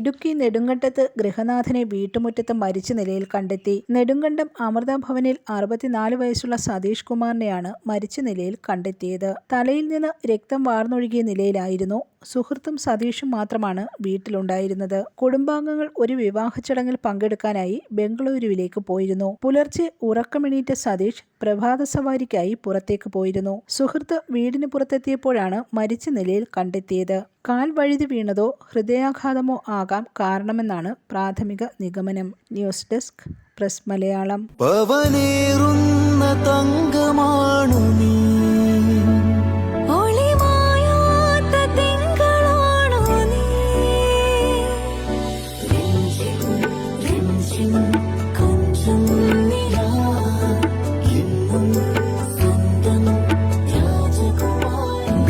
ഇടുക്കി നെടുങ്കണ്ടത്ത് ഗൃഹനാഥനെ വീട്ടുമുറ്റത്ത് മരിച്ച നിലയിൽ കണ്ടെത്തി. നെടുങ്കണ്ടം അമൃത ഭവനിൽ അറുപത്തിനാല് വയസ്സുള്ള സതീഷ് കുമാറിനെയാണ് മരിച്ച നിലയിൽ കണ്ടെത്തിയത്. തലയിൽ നിന്ന് രക്തം വാർന്നൊഴുകിയ നിലയിലായിരുന്നു സുഹൃത്തും സതീഷും മാത്രമാണ് വീട്ടിലുണ്ടായിരുന്നത്. കുടുംബാംഗങ്ങൾ ഒരു വിവാഹ ചടങ്ങിൽ പങ്കെടുക്കാനായി ബംഗളൂരുവിലേക്ക് പോയിരുന്നു. പുലർച്ചെ ഉറക്കമെണീറ്റ സതീഷ് പ്രഭാത സവാരിക്കായി പുറത്തേക്ക് പോയിരുന്നു. സുഹൃത്ത് വീടിന് പുറത്തെത്തിയപ്പോഴാണ് മരിച്ച നിലയിൽ കണ്ടെത്തിയത്. കാൽ വഴുതി വീണതോ ഹൃദയാഘാതമോ ആകാം കാരണമെന്നാണ് പ്രാഥമിക നിഗമനം. News desk press Malayalam. രാജകുമാരി